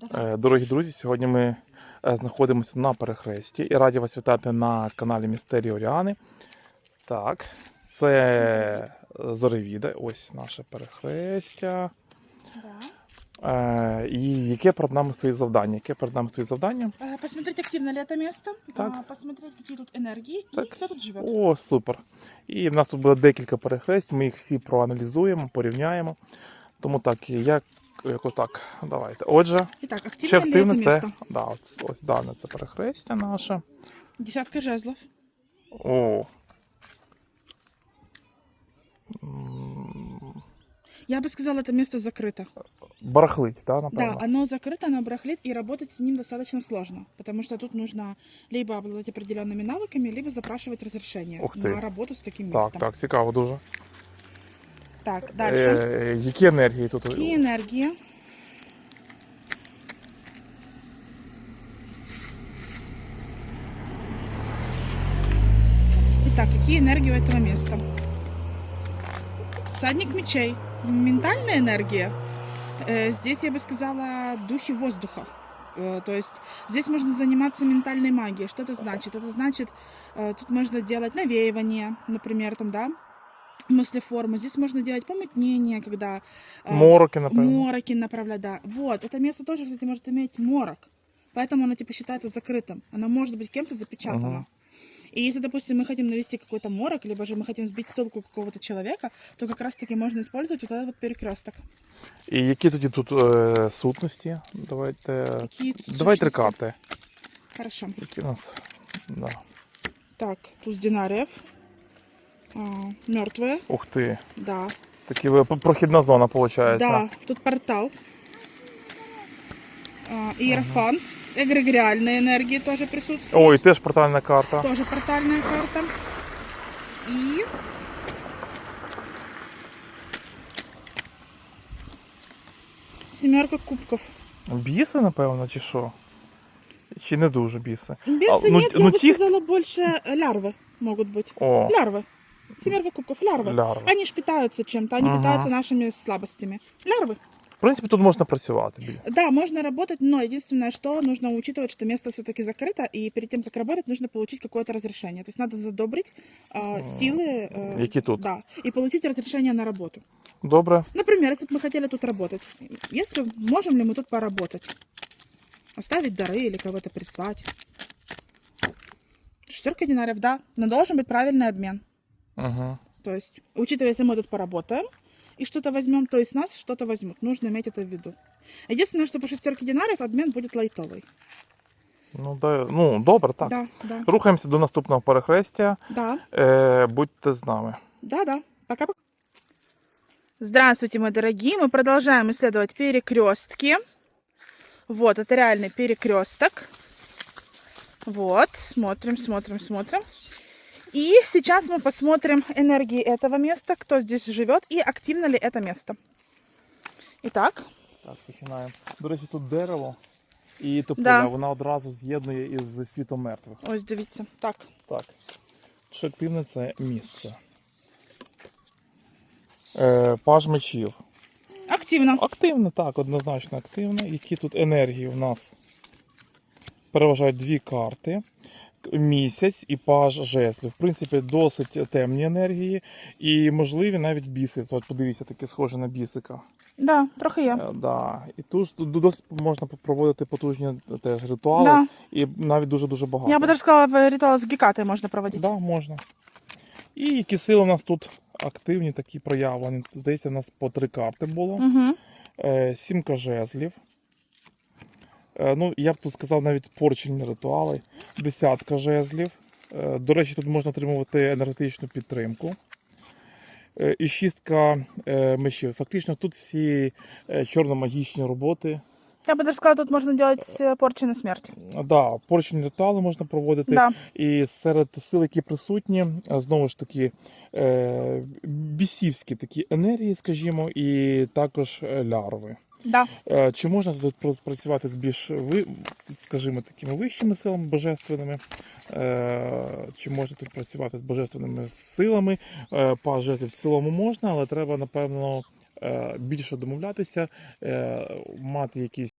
Давай. Е, Дорогі друзі, сьогодні ми е, знаходимося на перехресті і раді вас вітати на каналі Містерії Оріани. Так, це Зоревіда, ось наше перехрестя. Да. Е, І яке перед нами стоїть завдання? Яке перед нами стоїть завдання? Э, Посмотреть, активно ли это место. Так. а, Посмотреть, какие тут энергии и Так. кто тут живет. О, супер. І в нас тут буде декілька перехресть, ми їх всі проаналізуємо, порівняємо. Тому так, як якось так, давайте. Отже, Итак, активно чи ли это активне це, место? да, ось, ось дане це перехрестя наше. Десятка жезлов. О. М, Я бы сказала, это место закрыто. Барахлить, да, напевно? Да, оно закрыто, оно барахлит, и работать с ним достаточно сложно. Потому что тут нужно либо обладать определенными навыками, либо запрашивать разрешение Ух ты. на работу с таким Так, местом. так, цікаво дуже. Так, дальше. Е, які енергії тут? Какие энергии? Итак, какие энергии у этого места? Всадник мечей. Ментальная энергия. Э, Здесь я бы сказала духи воздуха. Э, То есть здесь можно заниматься ментальной магией. Что это значит? Это значит, э, тут можно делать навеивание, например, там, да, мыслеформу. Здесь можно делать помутнение, когда э, Мороки, напевно. Мороки направлять, да. Вот, это место тоже, кстати, может иметь морок. Поэтому оно, типа, считается закрытым. Оно может быть кем-то запечатано. Мгм. И если, допустим, мы хотим навести какой-то морок, либо же мы хотим сбить с толку какого-то человека, то как раз-таки можно использовать вот этот вот перекресток. І які тоді тут е, сутності? Давайте. Какие тут Давай три сущности? карти. Хорошо. Які у нас? Да. Так, туз динариев. А, мертвые, Ух ти. да. Такі ви- прохідна зона, виходить. Да, тут портал. А, иерофант. Эгрегориальные энергии тоже присутствуют. Ой, теж портальна карта. Тоже портальная карта. И семерка кубков. Біси, напевно, чи що? Чи не дуже біси? Бесы А, ну, нет, ну, я бы тих- сказала, больше э, лярвы могут быть. О, Лярвы. Семерка кубков, лярвы. лярви. Они ж питаются чем-то, они Ага. питаются нашими слабостями. Лярвы. В принципі, тут можна працювати. біля. Да, можно работать, но единственное, что нужно учитывать, что место все-таки закрыто, и перед тем, как работать, нужно получить какое-то разрешение. То есть надо задобрить а, силы. э, Які тут? Да, и получить разрешение на работу. Добре. Например, если бы мы хотели тут работать, если можем ли мы тут поработать? Оставить дары или кого-то призвать? Шестерка динариев, да, но должен быть правильный обмен. Угу. То есть, учитывая, если мы тут поработаем и что-то возьмем, то есть нас что-то возьмут. Нужно иметь это в виду. Единственное, что по шестерке динариев обмен будет лайтовый. Ну, да, ну, добре, так. Да, да, Рухаємося до наступного перехрестя. да, Е, будьте з нами. да, да. Пока-пока. Здравствуйте, мои дорогие. Мы продолжаем исследовать перекрестки. Вот, это реальный перекресток. Вот, смотрим, смотрим, смотрим. И сейчас мы посмотрим энергии этого места, кто здесь живет и активно ли это место. Итак, Так, починаємо. До речі, тут дерево і тополя, Да. вона одразу з'єднує із світом мертвих. ось дивіться. Так, Так. Що активне це місце. Е, паж мечів. активно. Активно, так, однозначно активно. Які тут енергії в нас переважають дві карти. Місяць і паж жезлів. В принципі, досить темні енергії і можливі навіть біси. От подивіться, таке схоже на бісика. Да, трохи є. Е, Да. І тут досить можна проводити потужні теж ритуали, Да. і навіть дуже-дуже багато. Я бы даже сказала, ритуал с гекатой можно проводить. Да, можна. І які сили у нас тут активні, такі проявлені. Здається, у нас по три карти було. Угу. Е, сімка жезлів. Е, ну, я б тут сказав навіть порчені ритуали. Десятка жезлів. Е, до речі, тут можна отримувати енергетичну підтримку. Е, і шістка мечів. Фактично тут всі чорно-магічні роботи. Я бы даже сказала, тут можно делать э, порчи на смерть. Да, порчені ритуали можна проводити. Да. І серед сил, які присутні, знову ж таки, бісівські такі енергії, скажімо, і також лярви. Да. Е, Чи можна тут пр- працювати з більш скажімо, такими вищими силами божественними? Е, Чи можна тут працювати з божественними силами? Е, Паж жезлів в цілому можна, але треба, напевно, більше домовлятися, мати якісь